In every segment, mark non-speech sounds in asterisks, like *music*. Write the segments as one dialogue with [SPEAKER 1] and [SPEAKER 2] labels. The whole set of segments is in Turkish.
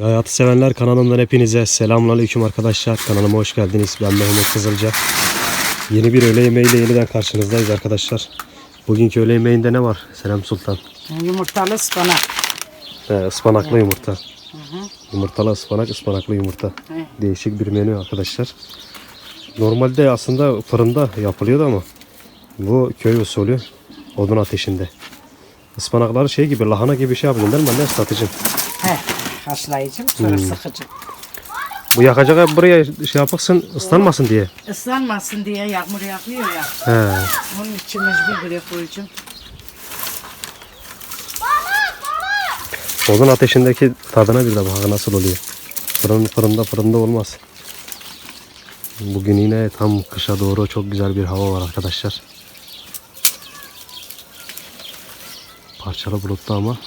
[SPEAKER 1] Hayatı sevenler kanalımdan hepinize selamünaleyküm arkadaşlar. Kanalıma hoş geldiniz. Ben Mehmet Kızılca. Yeni bir öğle yemeğiyle yeniden karşınızdayız arkadaşlar. Bugünkü öğle yemeğinde ne var Selam Sultan?
[SPEAKER 2] Yumurtalı ıspanak.
[SPEAKER 1] He, ıspanaklı yumurta. Yumurtalı ıspanak, ıspanaklı yumurta.
[SPEAKER 2] He.
[SPEAKER 1] Değişik bir menü arkadaşlar. Normalde aslında fırında yapılıyordu ama bu köy usulü odun ateşinde. Ispanakları şey gibi lahana gibi şey yapacaksın değil mi anne satıcım?
[SPEAKER 2] He, haşlayacağım sonra
[SPEAKER 1] Hmm.
[SPEAKER 2] sıkacağım.
[SPEAKER 1] Bu yakacak buraya şey yapacaksın ıslanmasın diye.
[SPEAKER 2] Islanmasın diye yağmur yağıyor ya.
[SPEAKER 1] He.
[SPEAKER 2] Onun için mecbur buraya koyacağım.
[SPEAKER 1] Odun ateşindeki tadına bir de bak nasıl oluyor. Fırın fırında fırında olmaz. Bugün yine tam kışa doğru çok güzel bir hava var arkadaşlar. Parçalı bulutlu ama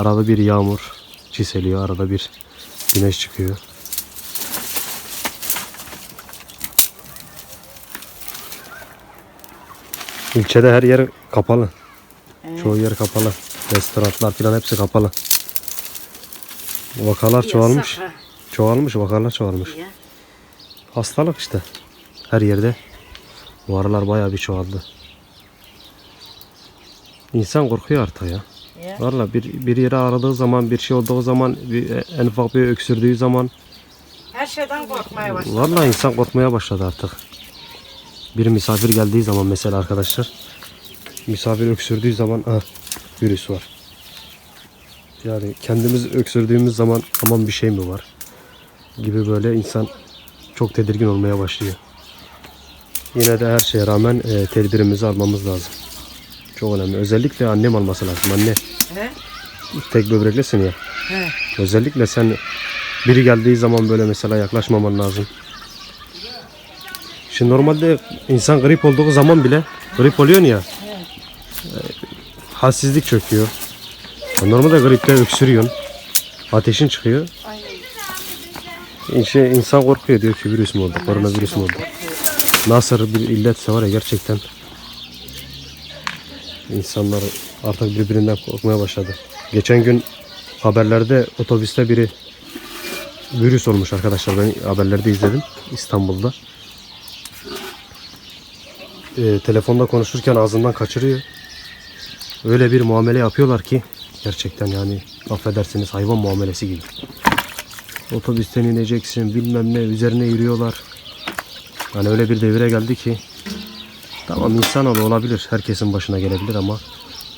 [SPEAKER 1] arada bir yağmur çiseliyor, arada bir güneş çıkıyor. İlçede her yer kapalı. Çoğu yer kapalı. Restoranlar falan hepsi kapalı. Vakalar çoğalmış.
[SPEAKER 2] Yasak ha.
[SPEAKER 1] Çoğalmış, vakalar çoğalmış.
[SPEAKER 2] Ya.
[SPEAKER 1] Hastalık işte. Her yerde. Bu aralar bayağı bir çoğaldı. İnsan korkuyor artık ya. Valla bir, bir yere aradığı zaman, bir şey olduğu zaman, bir, en ufak bir öksürdüğü zaman
[SPEAKER 2] Her şeyden korkmaya başladım.
[SPEAKER 1] Vallahi insan korkmaya başladı artık. Bir misafir geldiği zaman mesela arkadaşlar. Misafir öksürdüğü zaman ah virüs var. Yani kendimiz öksürdüğümüz zaman aman bir şey mi var? Gibi böyle insan çok tedirgin olmaya başlıyor. Yine de her şeye rağmen e, tedbirimizi almamız lazım. Çok önemli. Özellikle annem alması lazım. Anne
[SPEAKER 2] He?
[SPEAKER 1] tek böbreklisin ya.
[SPEAKER 2] He.
[SPEAKER 1] Özellikle sen biri geldiği zaman böyle mesela yaklaşmaman lazım. Şimdi normalde insan grip olduğu zaman bile grip oluyor ya. e, Halsizlik çöküyor. Normalde gripte öksürüyorsun. Ateşin çıkıyor. İşte insan korkuyor diyor ki virüs mü oldu, koronavirüs mü oldu. Nasıl bir illetse var ya gerçekten insanlar artık birbirinden korkmaya başladı. Geçen gün haberlerde otobüste biri virüs olmuş arkadaşlar. Ben haberlerde izledim İstanbul'da. Ee, telefonda konuşurken ağzından kaçırıyor. Öyle bir muamele yapıyorlar ki gerçekten yani affedersiniz hayvan muamelesi gibi. Otobüsten ineceksin bilmem ne üzerine yürüyorlar. Yani öyle bir devire geldi ki tamam insanoğlu olabilir. Herkesin başına gelebilir ama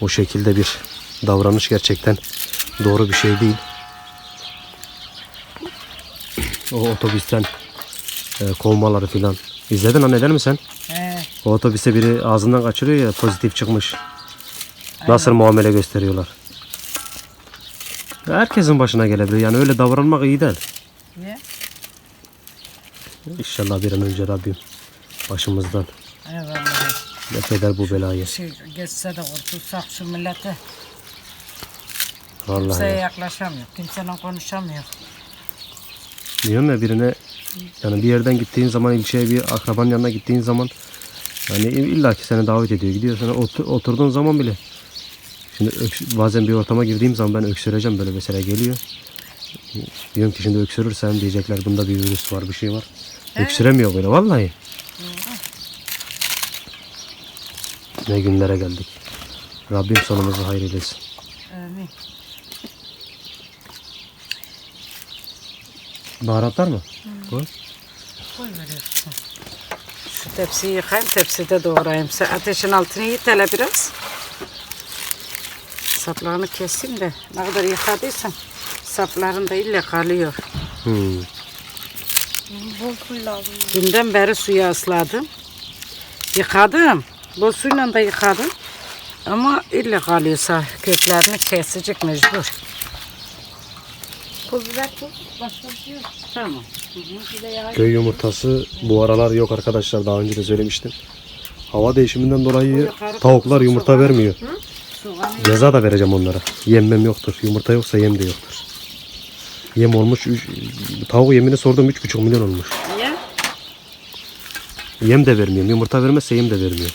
[SPEAKER 1] o şekilde bir davranış gerçekten doğru bir şey değil. O otobüsten e, kovmaları filan. İzledin anne değil mi sen?
[SPEAKER 2] He.
[SPEAKER 1] O otobüse biri ağzından kaçırıyor ya pozitif çıkmış. Nasıl muamele gösteriyorlar. Herkesin başına gelebilir. Yani öyle davranmak iyi değil.
[SPEAKER 2] Ya.
[SPEAKER 1] İnşallah bir an önce Rabbim başımızdan
[SPEAKER 2] Eyvallah.
[SPEAKER 1] Def eder bu belayı.
[SPEAKER 2] Şey, geçse de kurtulsak şu millete.
[SPEAKER 1] Vallahi
[SPEAKER 2] Kimseye
[SPEAKER 1] ya.
[SPEAKER 2] yaklaşamıyor. Kimseyle konuşamıyor.
[SPEAKER 1] Diyorum ya birine yani bir yerden gittiğin zaman ilçeye bir akrabanın yanına gittiğin zaman yani illa ki seni davet ediyor. Gidiyorsun otur, oturduğun zaman bile şimdi bazen bir ortama girdiğim zaman ben öksüreceğim böyle mesela geliyor. Diyorum ki şimdi öksürürsem diyecekler bunda bir virüs var bir şey var. Öksüremiyor böyle vallahi. Ne günlere geldik. Rabbim sonumuzu hayır eylesin.
[SPEAKER 2] Amin.
[SPEAKER 1] Baharatlar mı? Koy.
[SPEAKER 2] Koy veriyorsun. Şu tepsiyi yıkayayım, tepside doğrayayım. Sen ateşin altını yitele biraz. Saplarını keseyim de ne kadar yıkadıysam sapların da ille kalıyor.
[SPEAKER 1] Hmm.
[SPEAKER 2] Dünden beri suya ısladım. Yıkadım. Bu suyla da yıkadım. Ama ille kalıyorsa köklerini kesecek mecbur. Tut. Başka bir şey yok. Tamam. Hı hı. Bir de yağ
[SPEAKER 1] Köy yumurtası bu aralar yok arkadaşlar. Daha önce de söylemiştim. Hava değişiminden dolayı tavuklar yumurta vermiyor. Ceza da vereceğim onlara. Yemmem yoktur. Yumurta yoksa yem de yoktur. Yem olmuş. üç- tavuk yemini sordum 3,5 milyon olmuş.
[SPEAKER 2] ye.
[SPEAKER 1] Yem de vermiyorum. Yumurta vermezse yem de vermiyorum.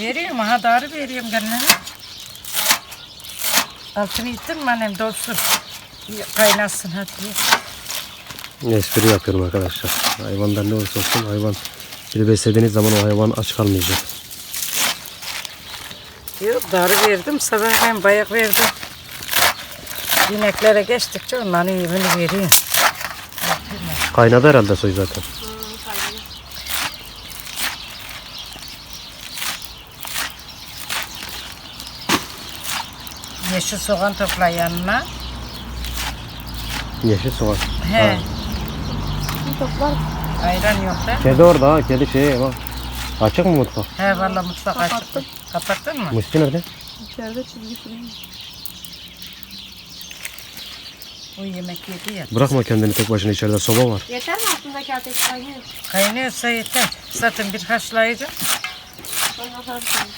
[SPEAKER 2] Veriyorum ha darı veriyorum kendine. Altını yittim annem dolsun. Kaynasın hadi.
[SPEAKER 1] Espri yapıyorum arkadaşlar. Hayvanlar ne olursa olsun hayvan bir beslediğiniz zaman o hayvan aç kalmayacak.
[SPEAKER 2] Yok darı verdim sabahleyin bayak verdim. İneklere geçtikçe onların yemini veriyor.
[SPEAKER 1] Kaynadı herhalde soy zaten.
[SPEAKER 2] Yeşil soğan topla yanına.
[SPEAKER 1] Yeşil soğan.
[SPEAKER 2] He.
[SPEAKER 3] Toplar
[SPEAKER 2] Ayran yok da.
[SPEAKER 1] Kedi orada ha. Kedi şey bak. Açık mı mutfak?
[SPEAKER 2] He valla mutfak açık. Kapattın mı?
[SPEAKER 1] Musti nerede?
[SPEAKER 3] içeride çizgi film.
[SPEAKER 2] O yemek yedi ya.
[SPEAKER 1] Bırakma kendini tek başına içeride soba var.
[SPEAKER 3] Yeter mi altındaki ateş kaynıyor?
[SPEAKER 2] Kaynıyorsa yeter. Zaten bir.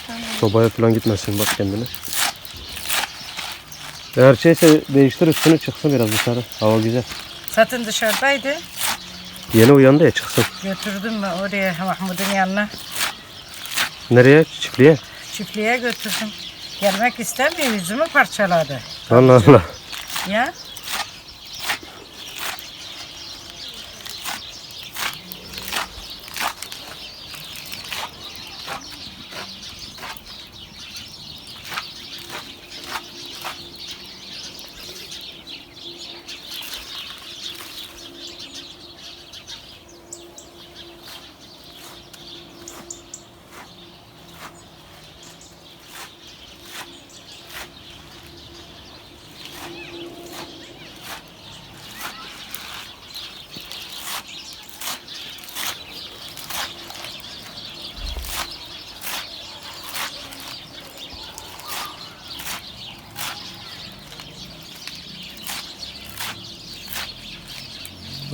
[SPEAKER 3] Tamam.
[SPEAKER 1] Sobaya falan gitmesin bak kendine. Eğer şeyse değiştir üstünü çıksın biraz dışarı. Hava güzel.
[SPEAKER 2] Zaten dışarıdaydı.
[SPEAKER 1] Yeni uyandı ya çıksın.
[SPEAKER 2] Götürdüm mü oraya Mahmud'un yanına.
[SPEAKER 1] Nereye? Çiftliğe.
[SPEAKER 2] Çiftliğe götürdüm. Gelmek istemiyor yüzümü parçaladı.
[SPEAKER 1] Allah Allah.
[SPEAKER 2] Ya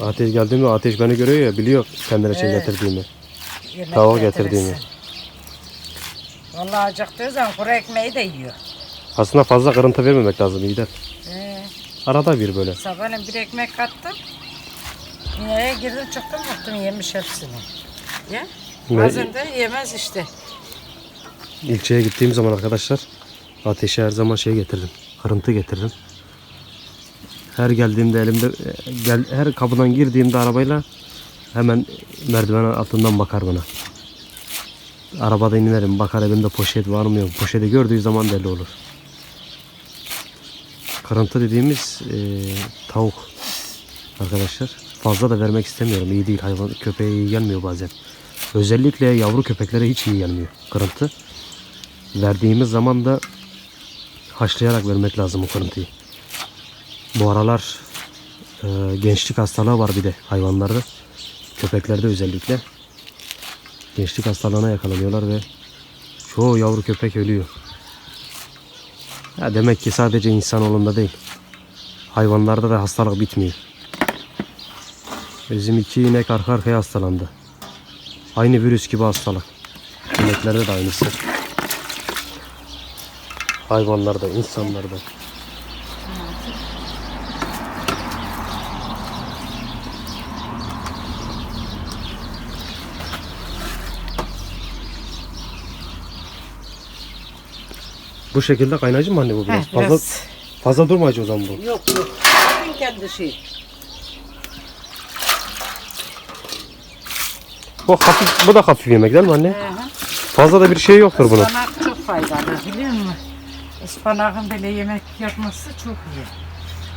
[SPEAKER 1] Ateş geldiğinde ateş beni görüyor ya biliyor kendine şey
[SPEAKER 2] Evet.
[SPEAKER 1] getirdiğimi.
[SPEAKER 2] yemek
[SPEAKER 1] Tavuk
[SPEAKER 2] getirirsin.
[SPEAKER 1] getirdiğimi.
[SPEAKER 2] Vallahi acıktığı zaman kuru ekmeği de yiyor.
[SPEAKER 1] Aslında fazla kırıntı vermemek lazım İğder.
[SPEAKER 2] Ee,
[SPEAKER 1] Arada bir böyle.
[SPEAKER 2] sabahleyin bir ekmek kattım. Yine girdim çıktım baktım yemiş hepsini. Ya
[SPEAKER 1] Ve
[SPEAKER 2] bazen de yemez işte.
[SPEAKER 1] ilçeye gittiğim zaman arkadaşlar ateşe her zaman şey getiririm. Kırıntı getiririm. Her geldiğimde elimde e, gel, her kapıdan girdiğimde arabayla hemen merdiven altından bakar bana. Arabada inerim bakar elimde poşet var mı yok. Poşeti gördüğü zaman deli olur. Kırıntı dediğimiz e, tavuk arkadaşlar. Fazla da vermek istemiyorum. İyi değil. Hayvan köpeğe iyi gelmiyor bazen. Özellikle yavru köpeklere hiç iyi gelmiyor kırıntı. Verdiğimiz zaman da haşlayarak vermek lazım o kırıntıyı. Bu aralar e, gençlik hastalığı var bir de hayvanlarda. Köpeklerde özellikle. Gençlik hastalığına yakalanıyorlar ve çoğu yavru köpek ölüyor. Ya demek ki sadece insanoğlunda değil. Hayvanlarda da hastalık bitmiyor. Bizim iki inek arka arkaya hastalandı. Aynı virüs gibi hastalık. İneklerde de aynısı. Hayvanlarda, insanlarda. Bu şekilde kaynayıcı mı anne bu biraz?
[SPEAKER 2] Heh,
[SPEAKER 1] Fazla,
[SPEAKER 2] biraz-
[SPEAKER 1] fazla durmayacak o zaman bu.
[SPEAKER 2] Yok yok. Bugün kendi şey.
[SPEAKER 1] Bu, hafif, bu da hafif yemek değil mi anne?
[SPEAKER 2] Hı.
[SPEAKER 1] Fazla da bir şey yoktur bunun.
[SPEAKER 2] Ispanak çok faydalı biliyor musun? Ispanağın böyle yemek yapması çok iyi.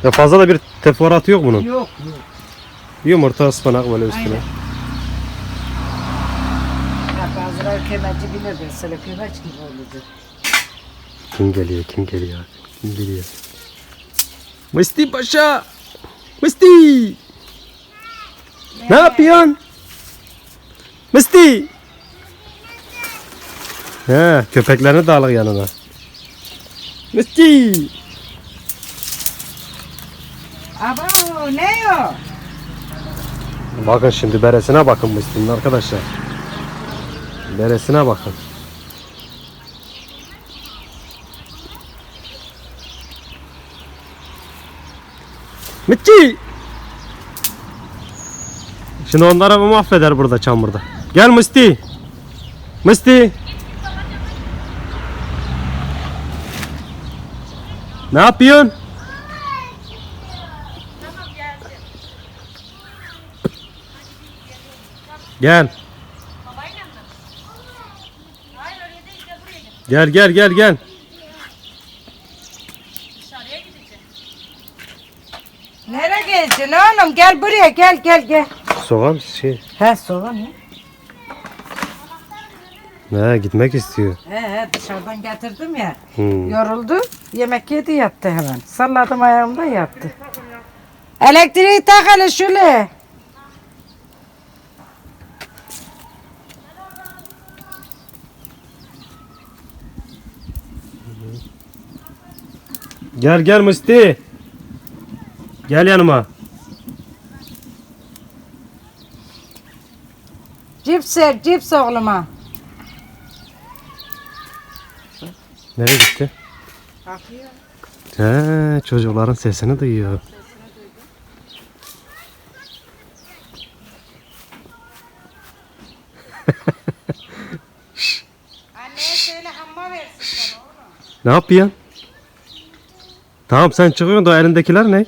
[SPEAKER 1] Ya fazla da bir teferruatı yok bunun.
[SPEAKER 2] Yok yok.
[SPEAKER 1] Yumurta, ıspanak böyle üstüne.
[SPEAKER 2] Aynen. Ya bazıları kemeci bilir mesela kemeç gibi olurdu.
[SPEAKER 1] Kim geliyor, kim geliyor? Kim geliyor? Musti Paşa! Musti! Ne yapıyorsun? Musti! He, köpeklerini de al yanına. Musti!
[SPEAKER 2] Abo ne o?
[SPEAKER 1] Bakın şimdi beresine bakın Musti'nin arkadaşlar. Beresine bakın. Mitçi. Şimdi onları mı mahveder burada çamurda. Gel Musti. Musti. Ne yapıyorsun? Gel. Gel gel gel gel.
[SPEAKER 2] Gel buraya gel gel gel.
[SPEAKER 1] Soğan şey.
[SPEAKER 2] He soğan mı?
[SPEAKER 1] Ne gitmek istiyor.
[SPEAKER 2] He he dışarıdan getirdim ya.
[SPEAKER 1] Hmm.
[SPEAKER 2] Yoruldu. Yemek yedi yattı hemen. Salladım ayağımda yattı. Elektriği tak hele şöyle.
[SPEAKER 1] Gel gel Musti. Gel yanıma.
[SPEAKER 2] Cips ver cips oğluma.
[SPEAKER 1] Nereye gitti?
[SPEAKER 2] Bakıyor.
[SPEAKER 1] He, çocukların sesini duyuyor.
[SPEAKER 2] Anneye söyle hamma versin sana oğlum.
[SPEAKER 1] Ne yapıyorsun? Tamam sen çıkıyorsun da elindekiler ne?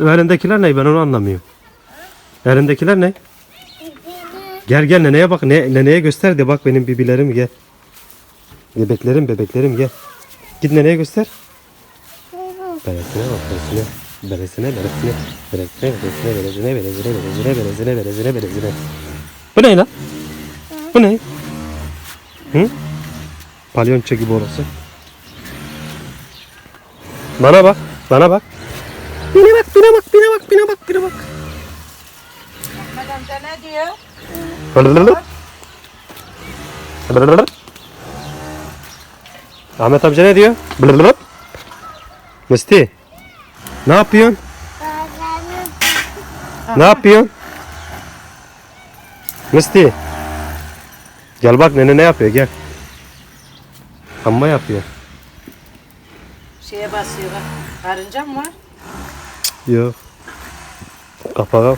[SPEAKER 1] Elindekiler ne? Ben onu anlamıyorum. Elindekiler ne? Gel gel neneye bak. Ne, neneye göster de bak benim bibilerim gel. Bebeklerim bebeklerim gel. Git neneye göster. Beresine bak beresine. Beresine beresine. Beresine beresine beresine beresine beresine beresine beresine beresine. Bu ne lan? Bu ne? Hı? Palyonço gibi orası. Bana bak, bana bak. Bine bak, bine bak, bine bak, bine bak, bine bak.
[SPEAKER 2] Ahmet amca ne diyor?
[SPEAKER 1] Ahmet amca ne diyor? Musti. Ne yapıyorsun? Ne yapıyorsun? Musti. Gel bak nene ne yapıyor gel. Amma yapıyor.
[SPEAKER 2] Şeye basıyor bak. Karınca mı var?
[SPEAKER 1] Yok. Kapağı.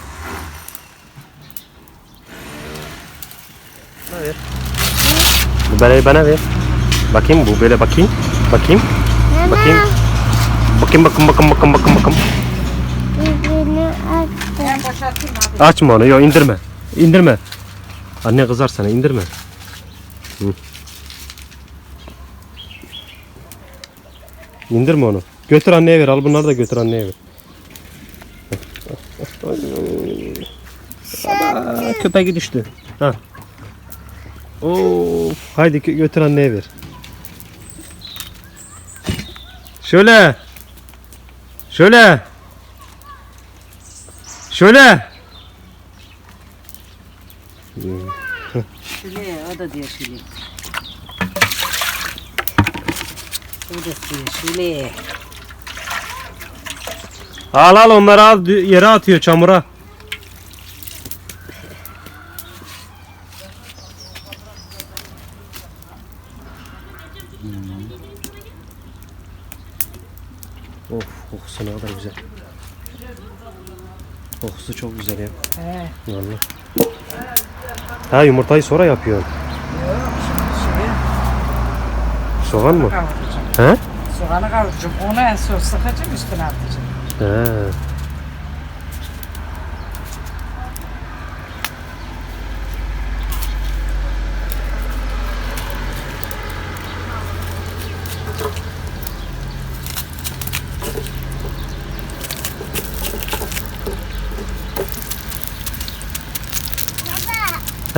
[SPEAKER 1] Bereyi bana ver. Bakayım bu böyle bakayım. Bakayım. Bakayım. Bakayım bakın bakın bakın bakın bakın.
[SPEAKER 2] Ben boşaltayım abi.
[SPEAKER 1] Açma onu. Yok indirme. İndirme. Anne kızar sana indirme. Hı. İndirme onu. Götür anneye ver. Al bunları da götür anneye ver. Köpeği düştü. Ha. Oo, haydi gö- götür anneye ver. Şöyle. Şöyle. Şöyle. *laughs*
[SPEAKER 2] Şöyle o da diyor şöyle. O da diyor şöyle.
[SPEAKER 1] Al al onları al yere atıyor çamura. Of kokusu ne kadar güzel. Kokusu çok güzel ya.
[SPEAKER 2] He.
[SPEAKER 1] Vallahi. Ha yumurtayı sonra.
[SPEAKER 2] Şöyle
[SPEAKER 1] Soğan mı?
[SPEAKER 2] kavuracağım.
[SPEAKER 1] He?
[SPEAKER 2] Soğanı kavuracağım. Onu en son sıkacağım üstüne atacağım.
[SPEAKER 1] He.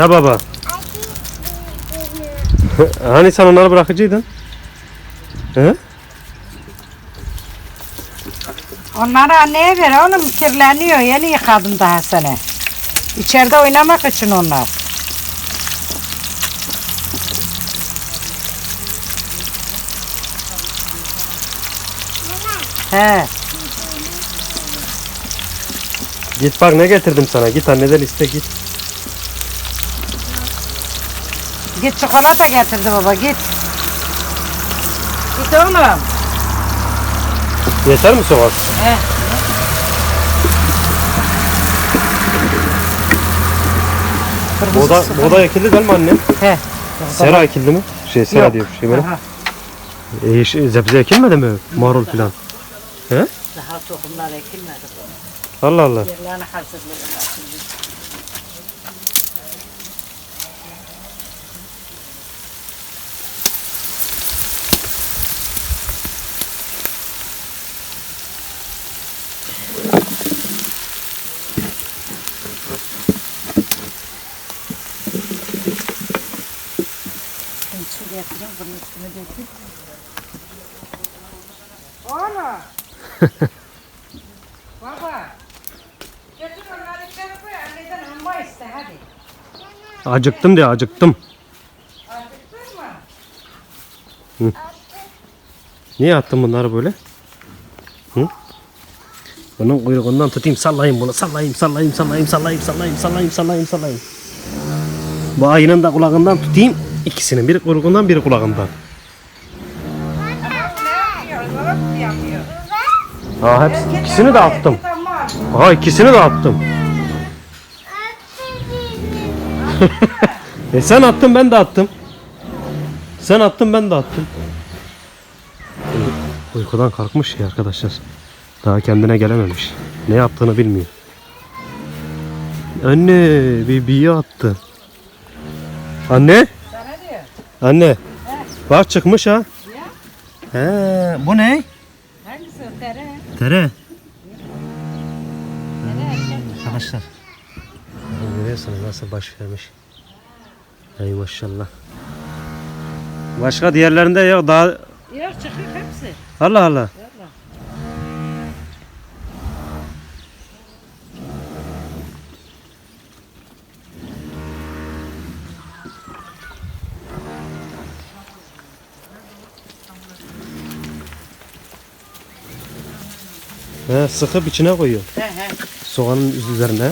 [SPEAKER 1] Ha baba. *laughs* hani sen onları bırakacaktın? He?
[SPEAKER 2] Onları anneye ver oğlum kirleniyor. Yeni yıkadım daha sene. İçeride oynamak için onlar. He.
[SPEAKER 1] Git bak ne getirdim sana. Git anneden iste git.
[SPEAKER 2] Git çikolata getirdi baba git. Git oğlum.
[SPEAKER 1] Yeter mi soğan?
[SPEAKER 2] He.
[SPEAKER 1] Boğda, boğda ekildi değil mi annem?
[SPEAKER 2] He.
[SPEAKER 1] Sera ekildi mi? Şey sera
[SPEAKER 2] Yok.
[SPEAKER 1] diyor şey böyle.
[SPEAKER 2] Aha.
[SPEAKER 1] E, şey, zebze ekilmedi mi? Marul filan. He?
[SPEAKER 2] Daha tohumlar ekilmedi.
[SPEAKER 1] Allah Allah.
[SPEAKER 2] Yerlerini hazırlıyorlar şimdi. Ben su getireyim, bunun üstüne dökeyim. Oğlum. *laughs* Baba. Götür onları içeri koy. Anneden hamba iste hadi.
[SPEAKER 1] Acıktım diye acıktım.
[SPEAKER 2] Acıktın mı?
[SPEAKER 1] Niye attın bunları böyle? Hı? Bunun kuyruğundan tutayım sallayayım bunu sallayayım sallayayım sallayayım sallayayım sallayayım sallayayım sallayayım sallayayım. Bu ayının da kulağından tutayım. İkisinin biri kuyruğundan biri kulağından. Ha hepsi, ikisini de attım. Ha ikisini de attım. *laughs* e sen attın ben de attım. Sen attın ben de attım. Uy- Uykudan kalkmış ya arkadaşlar. Daha kendine gelememiş. Ne yaptığını bilmiyor. Anne biyi attı. Anne? Anne. Bak çıkmış ha. He, bu ne?
[SPEAKER 2] Hangisi o tere?
[SPEAKER 1] Tere. Arkadaşlar. Görüyorsunuz nasıl baş vermiş. Ey maşallah. Başka diğerlerinde yok daha
[SPEAKER 2] Yok çıkıyor hepsi.
[SPEAKER 1] Allah Allah. He, sıkıp içine koyuyor.
[SPEAKER 2] He he.
[SPEAKER 1] Soğanın üzerine.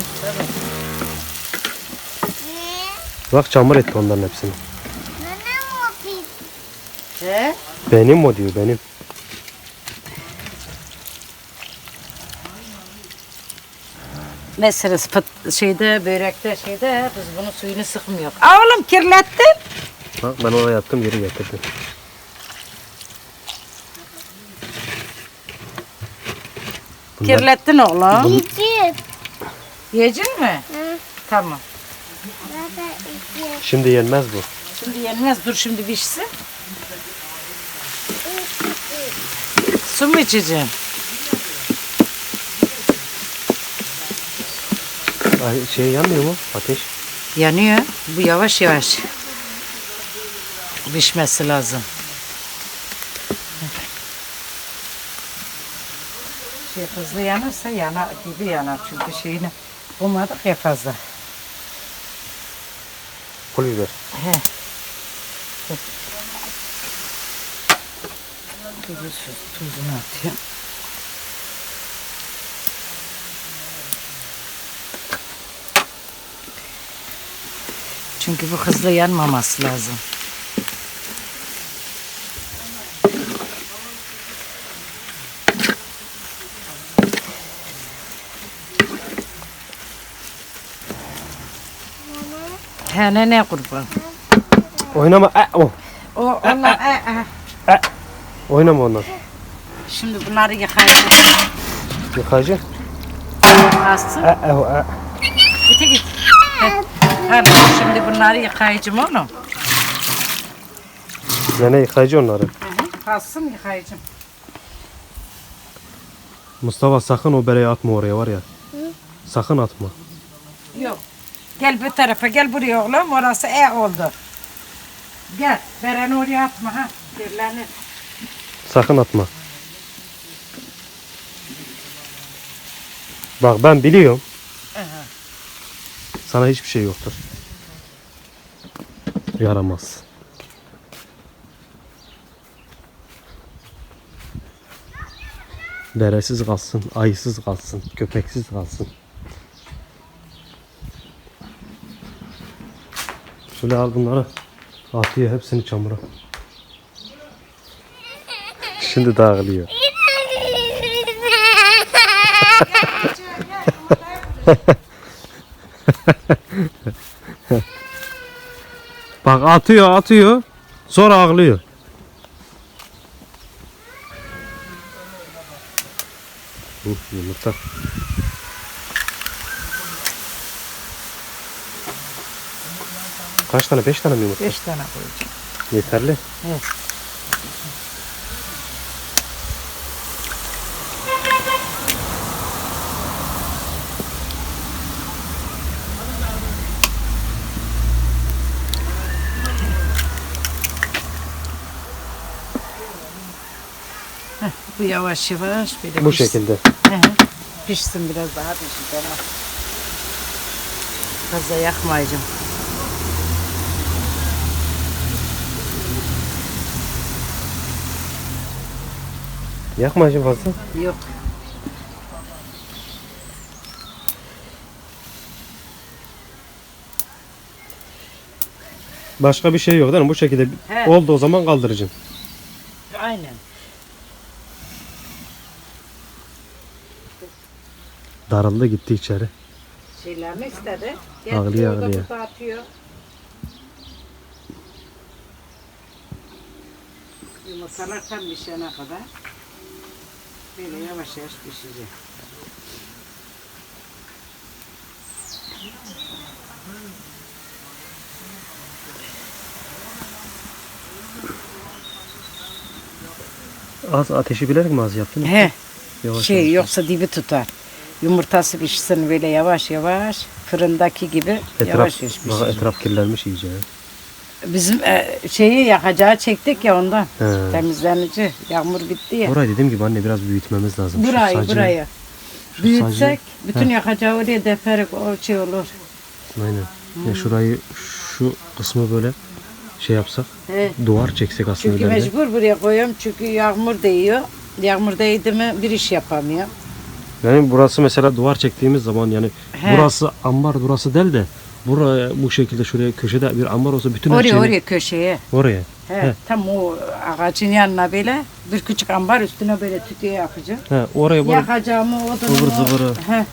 [SPEAKER 1] Bak çamur etti onların hepsini.
[SPEAKER 2] He?
[SPEAKER 1] Benim o diyor benim.
[SPEAKER 2] Mesela fıt- şeyde börekte şeyde biz bunun suyunu sıkmıyor. Aa oğlum kirlettin.
[SPEAKER 1] Bak ben oraya attım geri getirdim. Bunlar-
[SPEAKER 2] Kirlettin oğlum.
[SPEAKER 3] İki.
[SPEAKER 2] Yiyecek mi?
[SPEAKER 3] Hı.
[SPEAKER 2] Tamam.
[SPEAKER 1] Şimdi yenmez bu.
[SPEAKER 2] Şimdi yenmez. Dur şimdi pişsin. Su mu içeceğim?
[SPEAKER 1] Ay, şey yanmıyor mu? Ateş.
[SPEAKER 2] Yanıyor. Bu yavaş yavaş pişmesi lazım. Hızlı yanarsa yanar gibi yanar çünkü şeyini bulmadık ya fazla.
[SPEAKER 1] Pul biber.
[SPEAKER 2] He. Tuzu, tuzunu atıyorum. Çünkü bu hızlı yanmaması lazım. He ne ne kurban.
[SPEAKER 1] Oynama. E, oh.
[SPEAKER 2] O onlar e, e.
[SPEAKER 1] Oynama ondan.
[SPEAKER 2] Şimdi bunları yıkayacağım.
[SPEAKER 1] Yıkayıcı.
[SPEAKER 2] Alsın.
[SPEAKER 1] E, e, o, e.
[SPEAKER 2] Öte git. Heh. Şimdi bunları yıkayacağım oğlum.
[SPEAKER 1] Nene yıkayıcı onları.
[SPEAKER 2] Kalsın yıkayacağım.
[SPEAKER 1] Mustafa sakın o bereyi atma oraya var ya. Sakın atma.
[SPEAKER 2] Gel bu tarafa gel buraya oğlum. Orası e oldu. Gel. Beren oraya atma ha. Kirlenir.
[SPEAKER 1] Sakın atma. Bak ben biliyorum.
[SPEAKER 2] Aha.
[SPEAKER 1] Sana hiçbir şey yoktur. Yaramaz. Beresiz kalsın, ayısız kalsın, köpeksiz kalsın. Şöyle al bunları. Atıyor hepsini çamura. Şimdi dağılıyor. *laughs* Bak atıyor atıyor. Sonra ağlıyor. Hı, yumurta. Kaç tane? Beş tane mi yumurta?
[SPEAKER 2] Beş tane koyacağım.
[SPEAKER 1] Yeterli.
[SPEAKER 2] Evet. Heh, Bu yavaş yavaş böyle
[SPEAKER 1] Bu
[SPEAKER 2] pişsin.
[SPEAKER 1] şekilde.
[SPEAKER 2] Hı. Pişsin biraz daha pişsin. Fazla yakmayacağım.
[SPEAKER 1] Yakma acı fazla.
[SPEAKER 2] Yok.
[SPEAKER 1] Başka bir şey yok değil mi? Bu şekilde
[SPEAKER 2] He.
[SPEAKER 1] oldu o zaman kaldıracaksın.
[SPEAKER 2] Aynen.
[SPEAKER 1] Darıldı gitti içeri.
[SPEAKER 2] Şeylerini istedi.
[SPEAKER 1] Ağlıyor,
[SPEAKER 2] da
[SPEAKER 1] ağlıyor.
[SPEAKER 2] burada atıyor. Yumurtalar tam pişene kadar böyle yavaş yavaş pişecek.
[SPEAKER 1] Az ateşi bilerek mi az yaptın?
[SPEAKER 2] He,
[SPEAKER 1] Yavaş
[SPEAKER 2] şey
[SPEAKER 1] yavaş.
[SPEAKER 2] yoksa dibi tutar. Yumurtası pişsin böyle yavaş yavaş. Fırındaki gibi
[SPEAKER 1] Etraf,
[SPEAKER 2] yavaş yavaş pişecek.
[SPEAKER 1] etraf kirlenmiş iyice.
[SPEAKER 2] Bizim e, şeyi yakacağı çektik ya ondan.
[SPEAKER 1] He.
[SPEAKER 2] Temizlenici. Yağmur bitti ya.
[SPEAKER 1] Orayı dediğim gibi anne biraz büyütmemiz lazım. Şu
[SPEAKER 2] Burayı
[SPEAKER 1] sacı-
[SPEAKER 2] burayı.
[SPEAKER 1] şu
[SPEAKER 2] Büyütsek
[SPEAKER 1] sacı-
[SPEAKER 2] bütün yakacağı oraya deferik o şey olur.
[SPEAKER 1] Aynen. Ya şurayı şu kısmı böyle şey yapsak
[SPEAKER 2] He.
[SPEAKER 1] duvar çeksek aslında
[SPEAKER 2] Çünkü
[SPEAKER 1] ileride.
[SPEAKER 2] mecbur buraya koyuyorum çünkü yağmur değiyor. Yağmur değdi mi bir iş yapamıyor.
[SPEAKER 1] Yani burası mesela duvar çektiğimiz zaman yani
[SPEAKER 2] He.
[SPEAKER 1] burası ambar burası del de buraya bu şekilde şuraya köşede bir ambar olsa bütün her
[SPEAKER 2] Oraya
[SPEAKER 1] şeyini-
[SPEAKER 2] oraya köşeye.
[SPEAKER 1] oraya.
[SPEAKER 2] He,
[SPEAKER 1] He.
[SPEAKER 2] Tam o ağacın yanına böyle bir küçük ambar üstüne böyle tütüye yakacağım.
[SPEAKER 1] He, oraya böyle
[SPEAKER 2] Yakacağımı odunumu.
[SPEAKER 1] Ivır zıvırı.
[SPEAKER 2] He,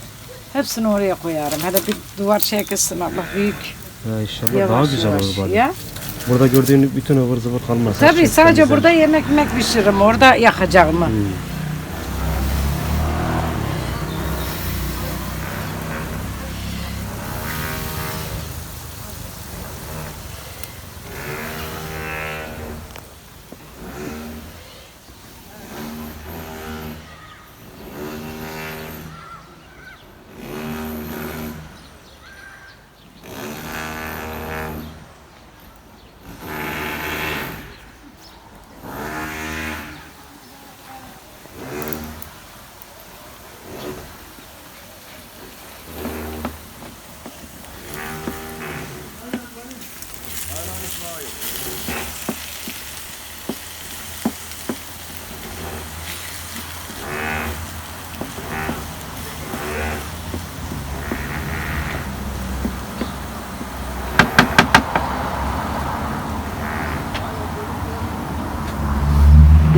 [SPEAKER 2] hepsini oraya koyarım. Hele bir duvar çekilsin Allah büyük.
[SPEAKER 1] ya inşallah
[SPEAKER 2] Yavaş
[SPEAKER 1] daha güzel
[SPEAKER 2] yavaş.
[SPEAKER 1] olur bari.
[SPEAKER 2] Ya.
[SPEAKER 1] Burada gördüğün bütün ıvır zıvır kalmaz. Her
[SPEAKER 2] Tabii
[SPEAKER 1] şey
[SPEAKER 2] sadece
[SPEAKER 1] temizlenir.
[SPEAKER 2] burada yemek yemek pişiririm. Orada yakacağımı.
[SPEAKER 1] Hmm.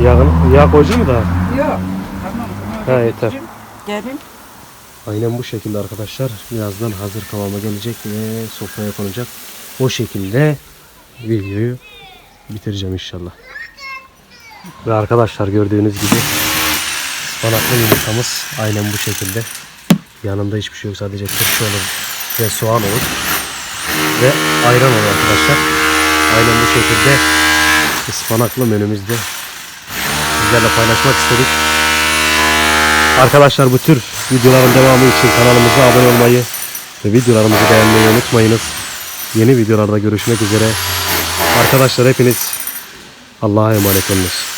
[SPEAKER 1] Yağın, yağ koyacak mı daha?
[SPEAKER 2] Yok. Tamam.
[SPEAKER 1] Ha, yeter.
[SPEAKER 2] Gelin.
[SPEAKER 1] Aynen bu şekilde arkadaşlar. Birazdan hazır kıvama gelecek ve sofraya konacak. O şekilde videoyu bitireceğim inşallah. Ve arkadaşlar gördüğünüz gibi ıspanaklı yumurtamız aynen bu şekilde. Yanında hiçbir şey yok sadece turşu olur ve soğan olur. Ve ayran olur arkadaşlar. Aynen bu şekilde ıspanaklı menümüzde sizlerle paylaşmak istedik. Arkadaşlar bu tür videoların devamı için kanalımıza abone olmayı ve videolarımızı beğenmeyi unutmayınız. Yeni videolarda görüşmek üzere. Arkadaşlar hepiniz Allah'a emanet olunuz.